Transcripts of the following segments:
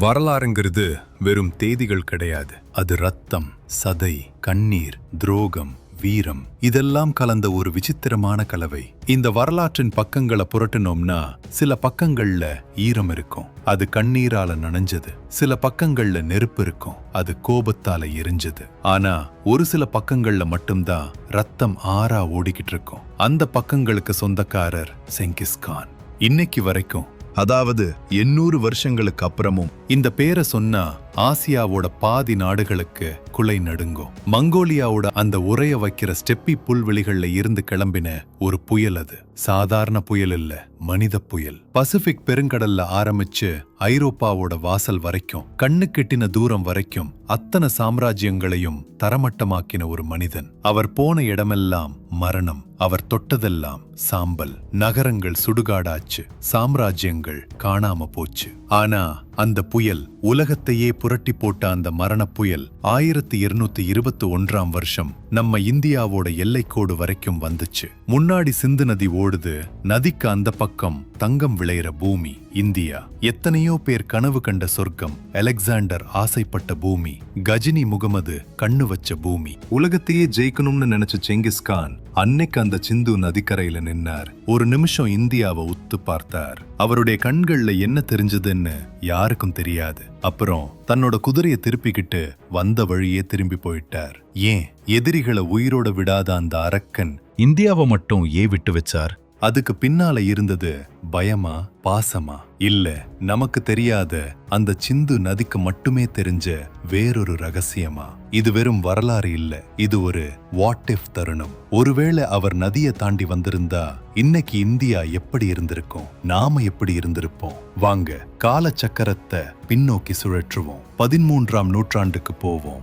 வரலாறுங்கிறது வெறும் தேதிகள் கிடையாது. அது ரத்தம் சதை கண்ணீர் துரோகம் வீரம். இதெல்லாம் கலந்த ஒரு விசித்திரமான கலவை. இந்த வரலாற்றின் பக்கங்களை புரட்டினோம்னா சில பக்கங்கள்ல ஈரம் இருக்கும். அது கண்ணீரால நனைஞ்சது. சில பக்கங்கள்ல நெருப்பு இருக்கும். அது கோபத்தால எரிஞ்சது. ஆனா ஒரு சில பக்கங்கள்ல மட்டும்தான் ரத்தம் ஆறா ஓடிக்கிட்டு இருக்கும். அந்த பக்கங்களுக்கு சொந்தக்காரர் செங்கிஸ்கான். இன்னைக்கு வரைக்கும் அதாவது எண்ணூறு வருஷங்களுக்கு அப்புறமும் இந்த பேரை சொன்னா ஆசியாவோட பாதி நாடுகளுக்கு குலை நடுங்கும் மங்கோலியாவோட அந்த உரைய வைக்கிற ஸ்டெப்பி புல்வெளிகள்ல இருந்து கிளம்பின ஒரு புயல் அது. சாதாரண புயல் இல்ல மனித புயல். பசிபிக் பெருங்கடல்ல ஆரம்பிச்சு ஐரோப்பாவோட வாசல் வரைக்கும் கண்ணு கெட்டின தூரம் வரைக்கும் அத்தனை சாம்ராஜ்யங்களையும் தரமட்டமாக்கின ஒரு மனிதன். அவர் போன இடமெல்லாம் மரணம் அவர் தொட்டதெல்லாம் சாம்பல். நகரங்கள் சுடுகாடாச்சு சாம்ராஜ்யங்கள் காணாம போச்சு. ஆனா அந்த புயல் உலகத்தையே புரட்டி போட்ட அந்த மரணப் புயல் ஆயிரத்தி இருநூத்தி இருபத்தி ஒன்றாம் வருஷம் நம்ம இந்தியாவோட எல்லைக்கோடு வரைக்கும் வந்துச்சு. முன்னாடி சிந்து நதி ஓடுது நதிக்கு அந்த பக்கம் தங்கம் விளையிற பூமி இந்தியா. எத்தனையோ பேர் கனவு கண்ட சொர்க்கம் அலெக்சாண்டர் ஆசைப்பட்ட பூமி கஜினி முகமது கண்ணு வச்ச பூமி. உலகத்தையே ஜெயிக்கணும்னு நினைச்ச செங்கிஸ்கான் அன்னைக்கு அந்த சிந்து நதிக்கரையில நின்னார். ஒரு நிமிஷம் இந்தியாவை உத்து பார்த்தார். அவருடைய கண்கள்ல என்ன தெரிஞ்சதுன்னு யாருக்கும் தெரியாது. அப்புறம் தன்னோட குதிரையை திருப்பிக்கிட்டு வந்த வழியே திரும்பி போயிட்டார். ஏன்? எதிரிகளை உயிரோட விடாத அந்த அரக்கன் இந்தியாவை மட்டும் ஏன் விட்டு வச்சார்? அதுக்கு பின்னால இருந்தது பயமா பாசமா? இல்ல நமக்கு தெரியாத அந்த சிந்து நதிக்கு மட்டுமே தெரிஞ்ச வேறொரு ரகசியமா? இது வெறும் வரலாறு இல்ல இது ஒரு வாட் இஃப் தருணம். ஒருவேளை அவர் நதியை தாண்டி வந்திருந்தா இன்னைக்கு இந்தியா எப்படி இருந்திருக்கும்? நாம எப்படி இருந்திருப்போம்? வாங்க கால சக்கரத்தை பின்னோக்கி சுழற்றுவோம். பதிமூன்றாம் நூற்றாண்டுக்கு போவோம்.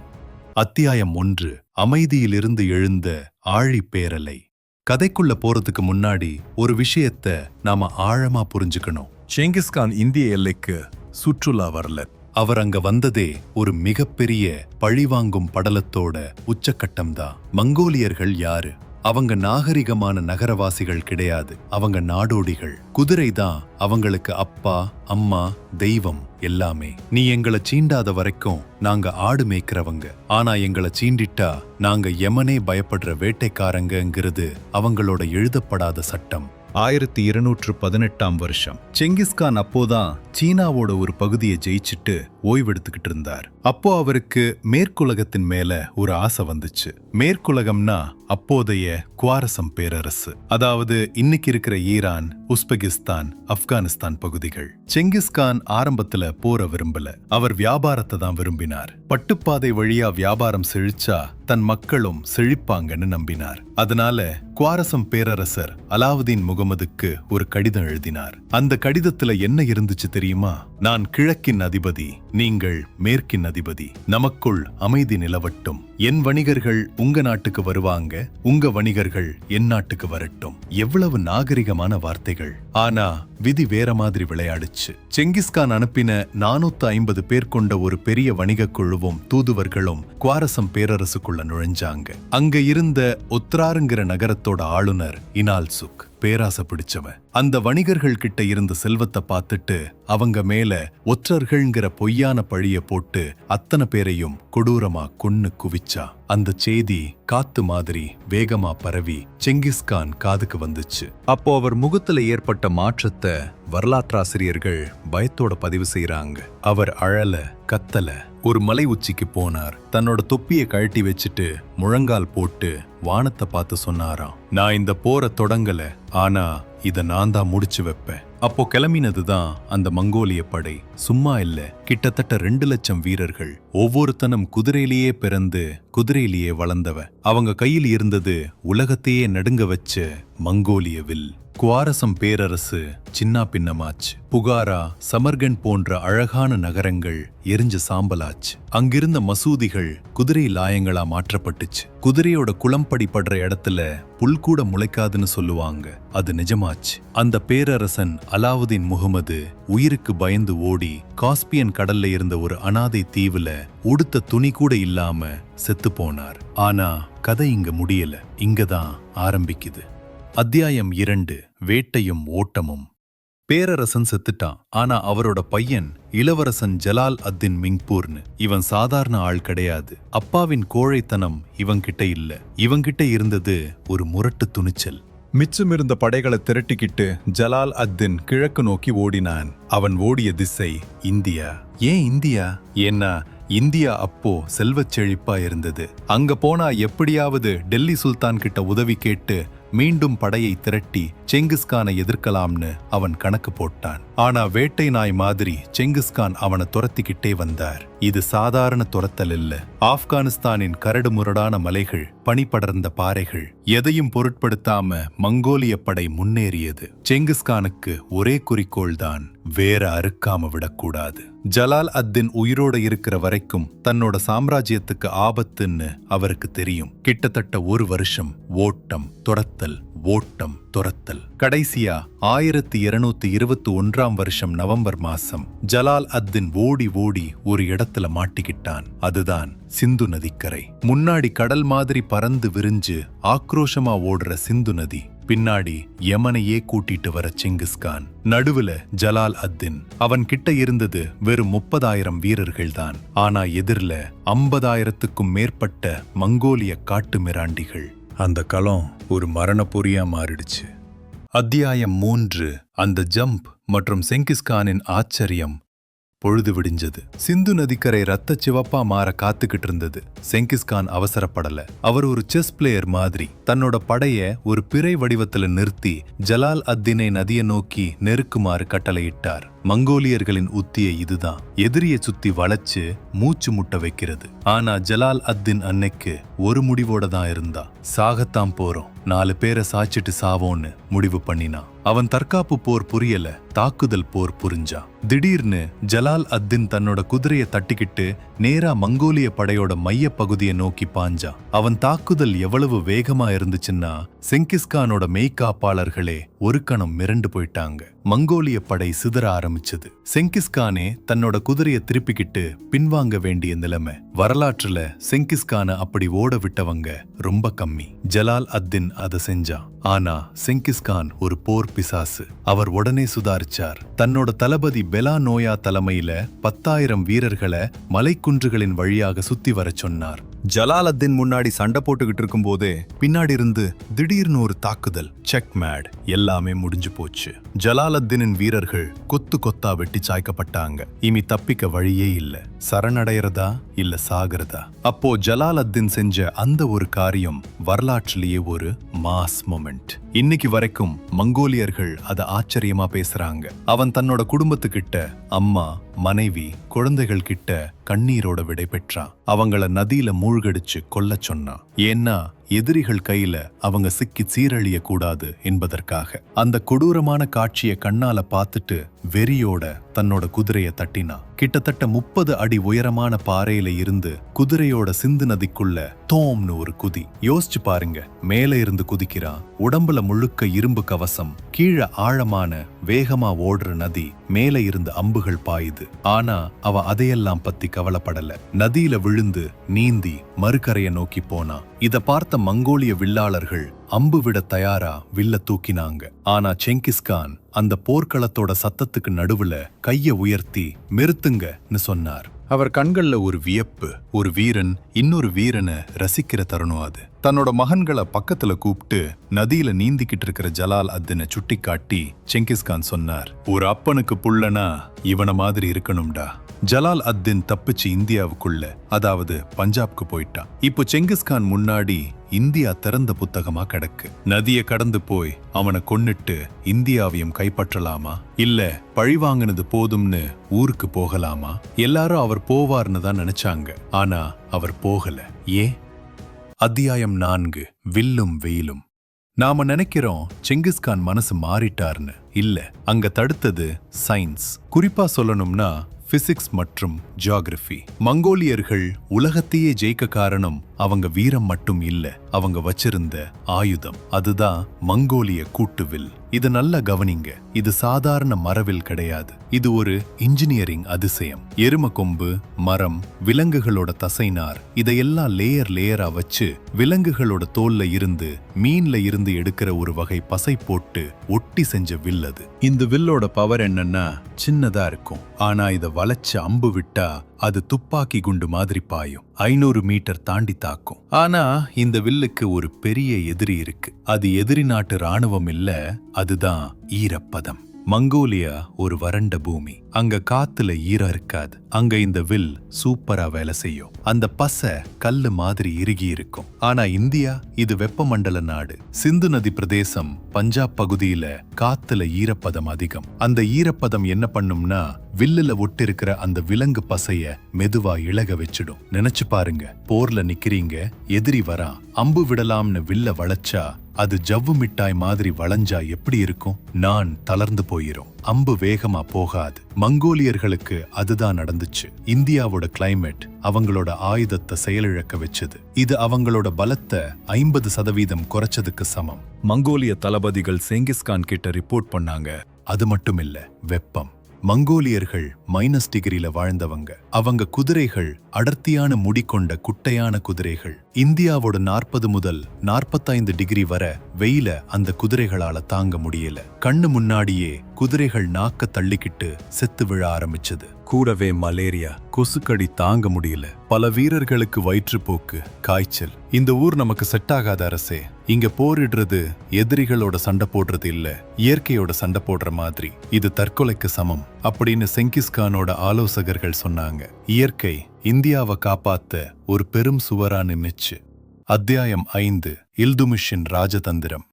அத்தியாயம் ஒன்று அமைதியிலிருந்து எழுந்த ஆழி பேரலை கதைக்குள்ள போறதுக்கு முன்னாடி ஒரு விஷயத்த நாம ஆழமா புரிஞ்சுக்கணும். செங்கிஸ்கான் இந்திய எல்லைக்கு சுற்றுலா வரல. அவர் அங்க வந்ததே ஒரு மிகப்பெரிய பழிவாங்கும் படலத்தோட உச்சக்கட்டம்தான். மங்கோலியர்கள் யாரு? அவங்க நாகரிகமான நகரவாசிகள் கிடையாது. அவங்க நாடோடிகள். குதிரை தான் அவங்களுக்கு அப்பா அம்மா தெய்வம் எல்லாமே. நீ எங்களை சீண்டாத வரைக்கும் நாங்க ஆடு மேய்க்கிறவங்க. ஆனா எங்களை சீண்டிட்டா நாங்க எமனே பயப்படுற வேட்டைக்காரங்கங்கிறது அவங்களோட எழுதப்படாத சட்டம். ஆயிரத்தி இருநூற்று பதினெட்டாம் வருஷம். செங்கிஸ்கான் அப்போதான் சீனாவோட ஒரு பகுதியை ஜெயிச்சுட்டு ஓய்வெடுத்துக்கிட்டு இருந்தார். அப்போ அவருக்கு மேற்குலகத்தின் மேல ஒரு ஆசை வந்துச்சு. மேற்குலகம்னா அப்போதைய குவாரசம் பேரரசு. அதாவது இன்னைக்கு இருக்கிற ஈரான் உஸ்பெகிஸ்தான் ஆப்கானிஸ்தான் பகுதிகள். செங்கிஸ்கான் ஆரம்பத்துல போற விரும்பல. அவர் வியாபாரத்தை தான் விரும்பினார். பட்டுப்பாதை வழியா வியாபாரம் செழிச்சா தன் மக்களும் செழிப்பாங்கன்னு நம்பினார். அதனால குவாரசம் பேரரசர் அலாவுதீன் முகமதுக்கு ஒரு கடிதம் எழுதினார். அந்த கடிதத்துல என்ன இருந்துச்சு தெரியுமா? நான் கிழக்கின் அதிபதி நீங்கள் மேற்கின் அதிபதி. நமக்குள் அமைதி நிலவட்டும். என் வணிகர்கள் உங்க நாட்டுக்கு வருவாங்க. உங்க வணிகர்கள் என் நாட்டுக்கு வரட்டும். எவ்வளவு நாகரிகமான வார்த்தைகள். ஆனா விதி வேற மாதிரி விளையாடுச்சு. செங்கிஸ்கான் அனுப்பின நானூத்து ஐம்பது பேர் கொண்ட ஒரு பெரிய வணிகக் குழுவும் தூதுவர்களும் குவாரசம் பேரரசுக்குள்ள நுழைஞ்சாங்க. அங்க இருந்த உத்ராருங்கிற நகரத்தோட ஆளுநர் இனால் சுக் பேராசை பிடிச்சவன். அந்த வணிகர்கள் கிட்ட இருந்த செல்வத்தை பார்த்துட்டு அவங்க மேல ஒற்றர்கள்ங்கிற பொய்யான பழிய போட்டு அத்தனை பேரையும் கொடூரமா கொன்னு குவிச்சா. அந்த செய்தி காத்து மாதிரி வேகமா பரவி செங்கிஸ்கான் காதுக்கு வந்துச்சு. அப்போ அவர் முகத்துல ஏற்பட்ட மாற்றத்தை வரலாற்றாசிரியர்கள் பயத்தோட பதிவு செய்யறாங்க அவர் அழல கத்தல ஒரு மலை உச்சிக்கு போனார். தன்னோட தொப்பியை கழட்டி வச்சுட்டு முழங்கால் போட்டு வானத்தை பார்த்து சொன்னாராம் நான் இந்த போரை தொடங்கல ஆனா இத நான் தான் முடிச்சு வைப்பேன். அப்போ கிளம்பினதுதான் அந்த மங்கோலிய படை. சும்மா இல்ல கிட்டத்தட்ட ரெண்டு லட்சம் வீரர்கள். ஒவ்வொருத்தனும் குதிரையிலேயே பிறந்து குதிரையிலேயே வளர்ந்தவ. அவங்க கையில் இருந்தது உலகத்தையே நடுங்க வச்ச மங்கோலிய வில். குவாரசம் பேரரசு சின்னா பின்னமாச்சு. புகாரா சமர்கன் போன்ற அழகான நகரங்கள் எரிஞ்ச சாம்பலாச்சு. அங்கிருந்த மசூதிகள் குதிரை லாயங்களா மாற்றப்பட்டுச்சு. குதிரையோட குளம்படி படுற இடத்துல புல் கூட முளைக்காதுன்னு சொல்லுவாங்க. அது நிஜமாச்சு. அந்த பேரரசன் அலாவுதீன் முகமது உயிருக்கு பயந்து ஓடி காஸ்பியன் கடல்ல இருந்த ஒரு அனாதை தீவுல உடுத்த துணி கூட இல்லாம செத்து போனார். ஆனா கதை இங்க முடியல. இங்கதான் ஆரம்பிக்குது. அத்தியாயம் இரண்டு வேட்டையும் ஓட்டமும். பேரரசன் செத்துட்டான் ஆனா அவரோட பையன் இளவரசன் ஜலால் அத்தின் மிங்பூர்னு. இவன் சாதாரண ஆள் கிடையாது. அப்பாவின் கோழைத்தனம் இவன்கிட்ட இல்ல. இவன்கிட்ட இருந்தது ஒரு முரட்டு துணிச்சல். மிச்சமிருந்த படைகளை திரட்டிக்கிட்டு ஜலால் அத்தின் கிழக்கு நோக்கி ஓடினான். அவன் ஓடிய திசை இந்தியா. ஏன் இந்தியா? ஏன்னா இந்தியா அப்போ செல்வச் செழிப்பா இருந்தது. அங்க போனா எப்படியாவது டெல்லி சுல்தான் கிட்ட உதவி கேட்டு மீண்டும் படையை திரட்டி செங்கிஸ்கானை எதிர்க்கலாம்னு அவன் கணக்கு போட்டான். ஆனா வேட்டை நாய் மாதிரி செங்கிஸ்கான் அவனை துரத்திக்கிட்டே வந்தார். இது சாதாரண துரத்தல் இல்ல ஆப்கானிஸ்தானின் கரடுமுரடான மலைகள் பனிப்படர்ந்த பாறைகள் எதையும் பொருட்படுத்தாம மங்கோலிய படை முன்னேறியது. செங்கிஸ்கானுக்கு ஒரே குறிக்கோள் தான் வேற அறுக்காம விடக்கூடாது. ஜலால் அத்தின் உயிரோட இருக்கிற வரைக்கும் தன்னோட சாம்ராஜ்யத்துக்கு ஆபத்துன்னு அவருக்கு தெரியும். கிட்டத்தட்ட ஒரு வருஷம் ஓட்டம் துரத்தல் ஓட்டம் துரத்தல். கடைசியா ஆயிரத்தி இருநூத்தி இருபத்தி ஒன்றாம் வருஷம் நவம்பர் மாசம் ஜலால் அத்தின் ஓடி ஓடி ஒரு இடத்த இடத்துல மாட்டிக்கிட்டான். அதுதான் சிந்து நதிக்கரை. முன்னாடி கடல் மாதிரி பறந்து விரிஞ்சு ஆக்ரோஷமா ஓடுற சிந்து நதி. பின்னாடி யமனையே கூட்டிட்டு வர செங்கிஸ்கான். நடுவுல ஜலால் அத்தின். அவன் கிட்ட இருந்தது வெறும் முப்பதாயிரம் வீரர்கள் தான் ஆனா எதிரில ஐம்பதாயிரத்துக்கும் மேற்பட்ட மங்கோலிய காட்டு மிராண்டிகள். அந்த களம் ஒரு மரணப்பொறியா மாறிடுச்சு. அத்தியாயம் மூன்று. அந்த ஜம்ப் மற்றும் செங்கிஸ்கானின் ஆச்சரியம் பொழுது விடிஞ்சது. சிந்து நதிக்கரை ரத்த சிவப்பா மாற காத்துக்கிட்டு இருந்தது செங்கிஸ்கான் அவசரப்படல. அவர் ஒரு செஸ் பிளேயர் மாதிரி. தன்னோட படைய ஒரு பிறை வடிவத்துல நிறுத்தி ஜலால் அத்தினை நதியை நோக்கி நெருக்குமாறு கட்டளையிட்டார். மங்கோலியர்களின் உத்தியை இதுதான். எதிரிய சுத்தி வளைச்சு மூச்சு முட்ட வைக்கிறது. ஆனா ஜலால் அத்தின் அன்னைக்கு ஒரு முடிவோட தான் இருந்தா. சாகத்தான் போறோம். நாலு பேரை சாச்சிட்டு சாவோன்னு முடிவு பண்ணினான் அவன் தற்காப்பு போர் புரியல தாக்குதல் போர் புரிஞ்சான் திடீர்னு ஜலால் அத்தின் தன்னோட குதிரையை தட்டிக்கிட்டு நேரா மங்கோலிய படையோட மைய பகுதியை நோக்கி பாஞ்சான் அவன் தாக்குதல் எவ்வளவு வேகமா இருந்துச்சுன்னா செங்கிஸ்கானோட மெய்காப்பாளர்களே ஒரு கணம் மிரண்டு போயிட்டாங்க. மங்கோலிய படை சிதற ஆரம்பிச்சது. செங்கிஸ்கானே தன்னோட குதிரையை திருப்பிக்கிட்டு பின்வாங்க வேண்டிய நிலைமை. வரலாற்றுல செங்கிஸ்கான அப்படி ஓட விட்டவங்க ரொம்ப கம்மி. ஜலால் அத்தின் அதை செஞ்சான் ஆனா செங்கிஸ்கான் ஒரு போர் பிசாசு. அவர் உடனே சுதாரிச்சார். தன்னோட தளபதி பெலா நோயா தலைமையில பத்தாயிரம் வீரர்களை மலைக்குன்றுகளின் வழியாக சுத்தி வரச் சொன்னார். ஜலாலத்தின் முன்னாடி சண்டை போட்டுக்கிட்டு இருக்கும்போதே பின்னாடி இருந்து திடீர்னு ஒரு தாக்குதல். செக் மேட் எல்லாமே முடிஞ்சு போச்சு. ஜலாலத்தினின் வீரர்கள் கொத்து கொத்தா வெட்டி சாய்க்கப்பட்டாங்க. இனி தப்பிக்க வழியே இல்ல. சரணடைறதா இல்ல சாகிறதா? அப்போ ஜலாலத்தின் செஞ்ச அந்த ஒரு காரியம் வரலாற்றிலேயே ஒரு மாஸ் மொமெண்ட் இன்னைக்கு வரைக்கும் மங்கோலியர்கள் அதை ஆச்சரியமா பேசுறாங்க. அவன் தன்னோட குடும்பத்துக்கிட்ட அம்மா மனைவி குழந்தைகள் கிட்ட கண்ணீரோட விடை பெற்றான் அவங்கள நதியில மூழ்கடிச்சு கொல்ல சொன்னான் ஏன்னா எதிரிகள் கையில அவங்க சிக்கி சீரழிய கூடாது என்பதற்காக. அந்த கொடூரமான காட்சியை கண்ணால பார்த்துட்டு வெறியோட தன்னோட குதிரைய தட்டினா. கிட்டத்தட்ட முப்பது அடி உயரமான பாறையில இருந்து குதிரையோட சிந்து நதிக்குள்ள தோம்னு ஒரு குதி. யோசிச்சு பாருங்க. மேல இருந்து குதிக்கிறான். உடம்புல முழுக்க இரும்பு கவசம் கீழே ஆழமான வேகமா ஓடுற நதி மேல இருந்து அம்புகள் பாயுது. ஆனா அவ அதையெல்லாம் பத்தி கவலைப்படல. நதியில விழுந்து நீந்தி மறுகரைய நோக்கி போனா. இத பார்த்த மங்கோலிய வில்லாளர்கள் அம்பு விட தயாரா வில்ல தூக்கினாங்க. ஆனா செங்கிஸ்கான் அந்த போர்க்களத்தோட சத்தத்துக்கு நடுவுல கைய உயர்த்தி நிறுத்துங்கன்னு சொன்னார். அவர் கண்கள்ல ஒரு வியப்பு ஒரு வீரன் இன்னொரு வீரனை ரசிக்கிற தருணம் அது. தன்னோட மகன்களை பக்கத்துல கூப்பிட்டு நதியில நீந்திக்கிட்டு இருக்கிற ஜலால் அத்தினை சுட்டி காட்டி செங்கிஸ்கான் சொன்னார் ஒரு அப்பனுக்கு புள்ளனா இவன மாதிரி இருக்கணும்டா. ஜலால் அத்தின் தப்பிச்சு இந்தியாவுக்குள்ள அதாவது பஞ்சாப்க்கு போயிட்டான். இப்போ செங்கிஸ்கான் முன்னாடி இந்தியா திறந்த புத்தகமா கிடக்கு. நதியை கடந்து போய் அவனை கொன்னுட்டு இந்தியாவையும் கைப்பற்றலாமா? இல்ல பழி வாங்கினது போதும்னு ஊருக்கு போகலாமா? எல்லாரும் அவர் போவார்னு தான் நினைச்சாங்க. ஆனா அவர் போகல. ஏன்? அத்தியாயம் நான்கு. வில்லும் வெயிலும். நாம நினைக்கிறோம் செங்கிஸ்கான் மனசு மாறிட்டார்னு. இல்ல அங்க தடுத்தது சயின்ஸ். குறிப்பா சொல்லணும்னா பிசிக்ஸ் மற்றும் ஜியாகிரபி. மங்கோலியர்கள் உலகத்தையே ஜெயிக்க காரணம் அவங்க வீரம் மட்டும் இல்ல அவங்க வச்சிருந்த ஆயுதம். அதுதான் மங்கோலிய கூட்டுவில் இது நல்லா கவனிங்க. இது சாதாரண மரவில் கிடையாது. இது ஒரு இன்ஜினியரிங் அதிசயம். எரும கொம்பு மரம் விலங்குகளோட தசைநார் இதையெல்லாம் லேயர் லேயரா வச்சு விலங்குகளோட தோல்ல இருந்து மீன்ல இருந்து எடுக்கிற ஒரு வகை பசை போட்டு ஒட்டி செஞ்ச வில் அது இந்த வில்லோட பவர் என்னன்னா சின்னதா இருக்கும். ஆனா இதை வளைச்சு அம்பு விட்டா அது துப்பாக்கி குண்டு மாதிரி பாயும். ஐநூறு மீட்டர் தாண்டி தாக்கும். ஆனா இந்த வில்லுக்கு ஒரு பெரிய எதிரி இருக்கு. அது எதிரி நாட்டு ராணுவம் இல்ல அதுதான் ஈரப்பதம். மங்கோலியா ஒரு வறண்ட பூமி. அங்க காத்துல ஈரம் இருக்காது. அங்க இந்த வில் சூப்பரா வேலை செய்யும். அந்த பசை கல்லு மாதிரி இறுகி இருக்கும். ஆனா இந்தியா இது வெப்பமண்டல நாடு. சிந்து நதி பிரதேசம் பஞ்சாப் பகுதியில காத்துல ஈரப்பதம் அதிகம். அந்த ஈரப்பதம் என்ன பண்ணும்னா வில்லுல ஒட்டிருக்கிற அந்த விலங்கு பசைய மெதுவா இழக வச்சிடும். நினைச்சு பாருங்க. போர்ல நிக்கிறீங்க எதிரி வரா அம்பு விடலாம்னு வில்ல வளைச்சா அது ஜவ்வு மிட்டாய் மாதிரி வளைஞ்சா எப்படி இருக்கும்? நான் தளர்ந்து போயிரும். அம்பு வேகமா போகாது. மங்கோலியர்களுக்கு அதுதான் நடந்துச்சு. இந்தியாவோட கிளைமேட் அவங்களோட ஆயுதத்தை செயலிழக்க வச்சது. இது அவங்களோட பலத்தை ஐம்பது சதவீதம் குறைச்சதுக்கு சமம். மங்கோலிய தளபதிகள் செங்கிஸ்கான் கிட்ட ரிப்போர்ட் பண்ணாங்க. அது மட்டும் இல்ல வெப்பம். மங்கோலியர்கள் மைனஸ் டிகிரில வாழ்ந்தவங்க. அவங்க குதிரைகள் அடர்த்தியான முடி கொண்ட குட்டையான குதிரைகள். இந்தியாவோட நாற்பது முதல் நாற்பத்தைந்து டிகிரி வர வெயில அந்த குதிரைகளால தாங்க முடியல. கண்ணு முன்னாடியே குதிரைகள் நாக்க தள்ளிக்கிட்டு செத்து விழ ஆரம்பிச்சது. கூடவே மலேரியா கொசுக்கடி தாங்க முடியல. பல வீரர்களுக்கு வயிற்றுப்போக்கு காய்ச்சல். இந்த ஊர் நமக்கு செட் ஆகாத அரசே. இங்க போரிடுறது எதிரிகளோட சண்டை போடுறது இல்ல இயற்கையோட சண்டை போடுற மாதிரி. இது தற்கொலைக்கு சமம் அப்படின்னு செங்கிஸ்கானோட ஆலோசகர்கள் சொன்னாங்க. இயற்கை இந்தியாவை காப்பாத்த ஒரு பெரும் சுவரா நின்னுச்சு. அத்தியாயம் ஐந்து இல்துமிஷின் ராஜதந்திரம்.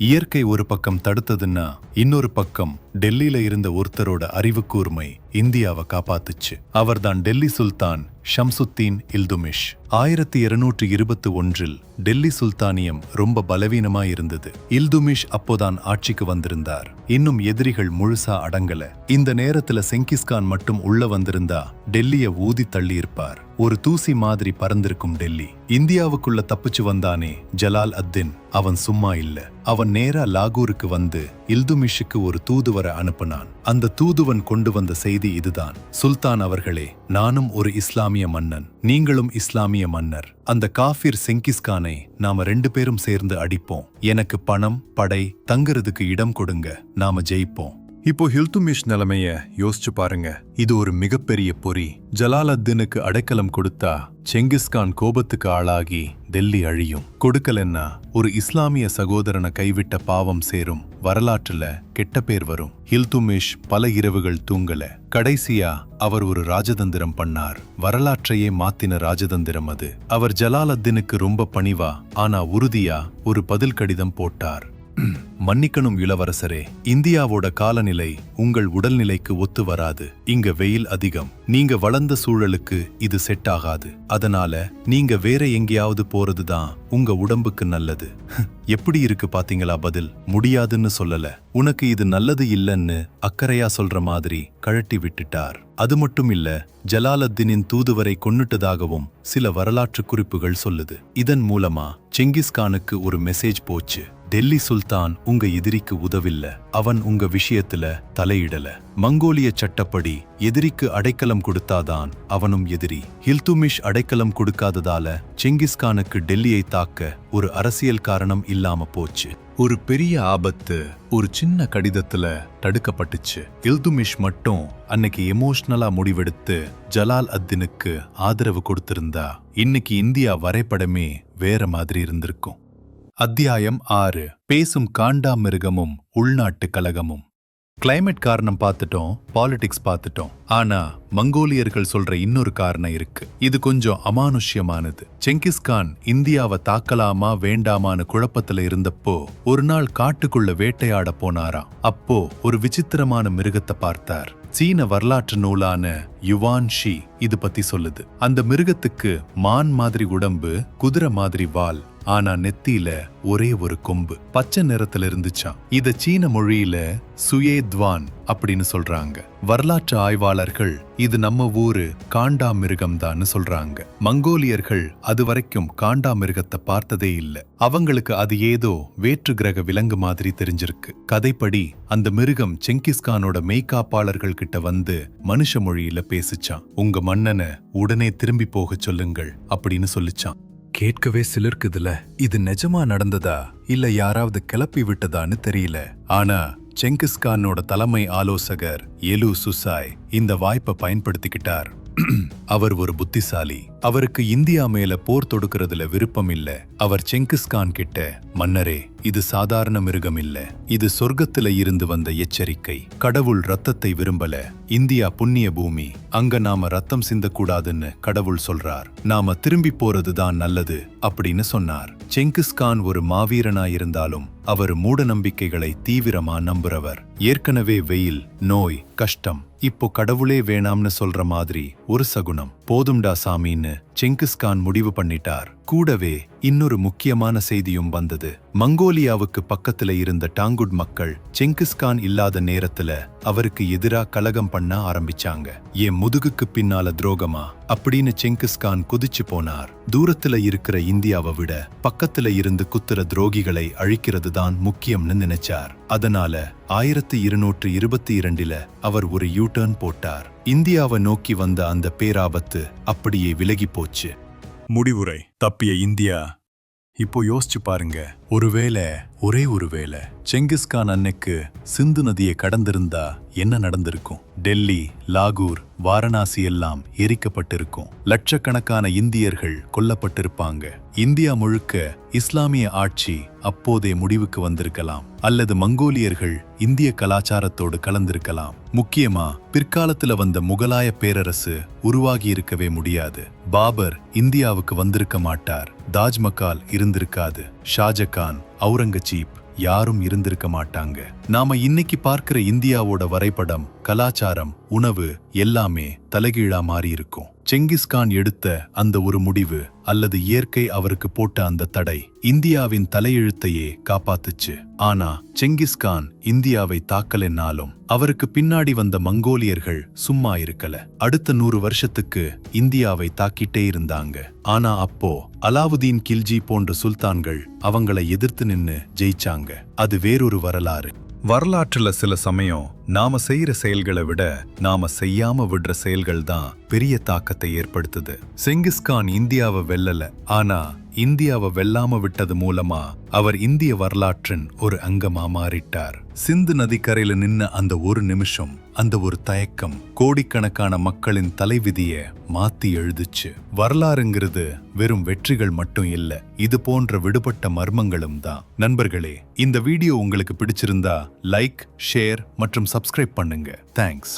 இயற்கை ஒரு பக்கம் தடுத்ததுன்னா இன்னொரு பக்கம் டெல்லியில இருந்த ஒருத்தரோட அறிவு கூர்மை இந்தியாவை காப்பாத்துச்சு. அவர்தான் டெல்லி சுல்தான் ஷம்சுத்தீன் இல்துமிஷ். ஆயிரத்தி இருநூற்றி இருபத்தி ஒன்றில் டெல்லி சுல்தானியம் ரொம்ப பலவீனமா இருந்தது. இல்துமிஷ் அப்போதான் ஆட்சிக்கு வந்திருந்தார். இன்னும் எதிரிகள் முழுசா அடங்கல. இந்த நேரத்துல செங்கிஸ்கான் மட்டும் உள்ள வந்திருந்தா டெல்லிய ஊதி தள்ளி இருப்பார் ஒரு தூசி மாதிரி பறந்திருக்கும் டெல்லி. இந்தியாவுக்குள்ள தப்பிச்சு வந்தானே ஜலால் அத்தின். அவன் சும்மா இல்ல. அவன் நேரா லாகூருக்கு வந்து இல்துமிஷுக்கு ஒரு தூதுவரை அனுப்புனான். அந்த தூதுவன் கொண்டு வந்த செய்தி இதுதான். சுல்தான் அவர்களே நானும் ஒரு இஸ்லாமிய மன்னன். நீங்களும் இஸ்லாமிய மன்னர். அந்த காஃபிர் செங்கிஸ்கானை நாம ரெண்டு பேரும் சேர்ந்து அடிப்போம். எனக்கு பணம் படை தங்குறதுக்கு இடம் கொடுங்க. நாம ஜெயிப்போம். இப்போ ஹில்துமிஷ் நிலைமைய யோசிச்சு பாருங்க. இது ஒரு மிகப்பெரிய பொறி. ஜலாலத்தீனுக்கு அடைக்கலம் கொடுத்தா செங்கிஸ்கான் கோபத்துக்கு ஆளாகி டெல்லி அழியும். கொடுக்கலன்னா ஒரு இஸ்லாமிய சகோதரனை கைவிட்ட பாவம் சேரும். வரலாற்றுல கெட்ட பேர் வரும். ஹில்துமிஷ் பல இரவுகள் தூங்கல. கடைசியா அவர் ஒரு ராஜதந்திரம் பண்ணார். வரலாற்றையே மாத்தின ராஜதந்திரம் அது. அவர் ஜலாலத்தீனுக்கு ரொம்ப பணிவா ஆனா உறுதியா ஒரு பதில் கடிதம் போட்டார். மன்னிக்கணும் இளவரசரே இந்தியாவோட காலநிலை உங்கள் உடல்நிலைக்கு ஒத்து வராது. இங்க வெயில் அதிகம். நீங்க வளர்ந்த சூழலுக்கு இது செட் ஆகாது. அதனால நீங்க வேற எங்கேயாவது போறதுதான் உங்க உடம்புக்கு நல்லது. எப்படி இருக்கு பாத்தீங்களா பதில்? முடியாதுன்னு சொல்லல. உனக்கு இது நல்லது இல்லைன்னு அக்கறையா சொல்ற மாதிரி கழட்டி விட்டுட்டார். அது மட்டும் இல்ல ஜலாலத்தீனின் தூதுவரை கொன்னுட்டதாகவும் சில வரலாற்று குறிப்புகள் சொல்லுது. இதன் மூலமா செங்கிஸ்கானுக்கு ஒரு மெசேஜ் போச்சு. டெல்லி சுல்தான் உங்க எதிரிக்கு உதவில்ல. அவன் உங்க விஷயத்துல தலையிடல. மங்கோலிய சட்டப்படி எதிரிக்கு அடைக்கலம் கொடுத்தாதான் அவனும் எதிரி. ஹில்துமிஷ் அடைக்கலம் கொடுக்காததால செங்கிஸ்கானுக்கு டெல்லியை தாக்க ஒரு அரசியல் காரணம் இல்லாம போச்சு. ஒரு பெரிய ஆபத்து ஒரு சின்ன கடிதத்துல தடுக்கப்பட்டுச்சு. இல்துமிஷ் மட்டும் அன்னைக்கு எமோஷனலா முடிவெடுத்து ஜலால் அத்தினுக்கு ஆதரவு கொடுத்திருந்தா இன்னைக்கு இந்தியா வரைபடமே வேற மாதிரி இருந்திருக்கும். அத்தியாயம் ஆறு. பேசும் காண்டாமிருகமும் உள்நாட்டு கலகமும். கிளைமேட் காரணம் பார்த்துட்டோம் பாலிடிக்ஸ் பார்த்துட்டோம். ஆனா மங்கோலியர்கள் சொல்ற இன்னொரு காரணம் இருக்கு. இது கொஞ்சம் அமானுஷ்யமானது. செங்கிஸ்கான் இந்தியாவை தாக்கலாமா வேண்டாமான்னு குழப்பத்துல இருந்தப்போ ஒரு நாள் காட்டுக்குள்ள வேட்டையாட போனாராம் அப்போ ஒரு விசித்திரமான மிருகத்தை பார்த்தார். சீன வரலாற்று நூலான யுவான் ஷி இது பத்தி சொல்லுது. அந்த மிருகத்துக்கு மான் மாதிரி உடம்பு குதிரை மாதிரி வால் ஆனா நெத்தியில ஒரே ஒரு கொம்பு. பச்சை நிறத்துல இருந்துச்சாம். இத சீன மொழியில சுயேத்வான் அப்படின்னு சொல்றாங்க. வரலாற்று ஆய்வாளர்கள் இது நம்ம ஊரு காண்டா மிருகம்தான்னு சொல்றாங்க. மங்கோலியர்கள் அது வரைக்கும் காண்டா மிருகத்தை பார்த்ததே இல்ல. அவங்களுக்கு அது ஏதோ வேற்று கிரக விலங்கு மாதிரி தெரிஞ்சிருக்கு. கதைப்படி அந்த மிருகம் செங்கிஸ்கானோட மெய்காப்பாளர்கள் கிட்ட வந்து மனுஷ மொழியில பேசிச்சான் உங்க மன்னனை உடனே திரும்பி போகச் சொல்லுங்கள் அப்படின்னு சொல்லிச்சான் கேட்கவே சிலிர்க்குதுல. இது நிஜமா நடந்ததா? இல்ல யாராவது கிளப்பி விட்டதான்னு தெரியல. ஆனா செங்கிஸ்கானோட தலைமை ஆலோசகர் எலு சுசாய் இந்த வாய்ப்பை பயன்படுத்திக்கிட்டார். அவர் ஒரு புத்திசாலி. அவருக்கு இந்தியா மேல போர் தொடுக்கிறதுல விருப்பம் இல்ல. அவர் செங்கிஸ்கான் கிட்ட மன்னரே இது சாதாரண மிருகம் இல்ல. இது சொர்க்கத்துல இருந்து வந்த எச்சரிக்கை. கடவுள் ரத்தத்தை விரும்பல. இந்தியா புண்ணிய பூமி. அங்க நாம ரத்தம் சிந்தக்கூடாதுன்னு கடவுள் சொல்றார். நாம திரும்பி போறதுதான் நல்லது அப்படின்னு சொன்னார். செங்கிஸ்கான் ஒரு மாவீரனா இருந்தாலும் அவர் மூட நம்பிக்கைகளை தீவிரமா நம்புறவர். ஏற்கனவே வெயில் நோய் கஷ்டம் இப்போ கடவுளே வேணாம்னு சொல்ற மாதிரி ஒரு சகுனம். போதும்டா சாமின்னு செங்கிஸ்கான் முடிவு பண்ணிட்டார். கூடவே இன்னொரு முக்கியமான செய்தியும் வந்தது. மங்கோலியாவுக்கு பக்கத்துல இருந்த டாங்குட் மக்கள் செங்கிஸ்கான் இல்லாத நேரத்துல அவருக்கு எதிரா கலகம் பண்ண ஆரம்பிச்சாங்க. என் முதுகுக்கு பின்னால துரோகமா? அப்படின்னு செங்கிஸ்கான் குதிச்சு போனார். தூரத்துல இருக்கிற இந்தியாவை விட பக்கத்துல இருந்து குத்துற துரோகிகளை அழிக்கிறது தான் முக்கியம்னு நினைச்சார். அதனால ஆயிரத்தி இருநூற்று இருபத்தி இரண்டுல அவர் ஒரு யூ டர்ன் போட்டார். இந்தியாவை நோக்கி வந்த அந்த பேராபத்து அப்படியே விலகி போச்சு முடிவுரை தப்பிய இந்தியா. இப்போ யோசிச்சு பாருங்க. ஒருவேளை ஒரே ஒருவேளை செங்கிஸ்கான் அன்னைக்கு சிந்து நதியை கடந்திருந்தா என்ன நடந்திருக்கும்? டெல்லி லாகூர் வாரணாசி எல்லாம் எரிக்கப்பட்டிருக்கும். லட்சக்கணக்கான இந்தியர்கள் கொல்லப்பட்டிருப்பாங்க. இந்தியா முழுக்க இஸ்லாமிய ஆட்சி அப்போதே முடிவுக்கு வந்திருக்கலாம். அல்லது மங்கோலியர்கள் இந்திய கலாச்சாரத்தோடு கலந்திருக்கலாம். முக்கியமா பிற்காலத்துல வந்த முகலாய பேரரசு உருவாகி இருக்கவே முடியாது. பாபர் இந்தியாவுக்கு வந்திருக்க மாட்டார். தாஜ்மஹால் இருந்திருக்காது. ஷாஜகான் அவுரங்கசீப் யாரும் இருந்திருக்க மாட்டாங்க. நாம இன்னைக்கு பார்க்கிற இந்தியாவோட வரைபடம் கலாச்சாரம் உணவு எல்லாமே தலைகீழா மாறி இருக்கும் செங்கிஸ்கான் எடுத்த அந்த ஒரு முடிவு அல்லது இயற்கை அவருக்கு போட்ட அந்த தடை இந்தியாவின் தலையெழுத்தையே காப்பாத்துச்சு. ஆனா செங்கிஸ்கான் இந்தியாவை தாக்கலென்னாலும் அவருக்கு பின்னாடி வந்த மங்கோலியர்கள் சும்மா இருக்கல. அடுத்த நூறு வருஷத்துக்கு இந்தியாவை தாக்கிட்டே இருந்தாங்க. ஆனா அப்போ அலாவுதீன் கில்ஜி போன்ற சுல்தான்கள் அவங்கள எதிர்த்து நின்னு ஜெயிச்சாங்க. அது வேறொரு வரலாறு. வரலாற்றுல சில சமயம் நாம செய்யற செயல்களை விட நாம செய்யாம விடுற செயல்கள் தான் பெரிய தாக்கத்தை ஏற்படுத்துது. செங்கிஸ்கான் இந்தியாவை வெல்லல. ஆனா இந்தியாவை வெல்லாம விட்டது மூலமா அவர் இந்திய வரலாற்றின் ஒரு அங்கமா மாறிட்டார். சிந்து நதிக்கரையில நின்ன அந்த ஒரு நிமிஷம் அந்த ஒரு தயக்கம் கோடிக்கணக்கான மக்களின் தலைவிதிய மாத்தி எழுதுச்சு. வரலாறுங்கிறது வெறும் வெற்றிகள் மட்டும் இல்ல இது போன்ற விடுபட்ட மர்மங்களும் தான். நண்பர்களே இந்த வீடியோ உங்களுக்கு பிடிச்சிருந்தா லைக் ஷேர் மற்றும் சப்ஸ்கிரைப் பண்ணுங்க. தேங்க்ஸ்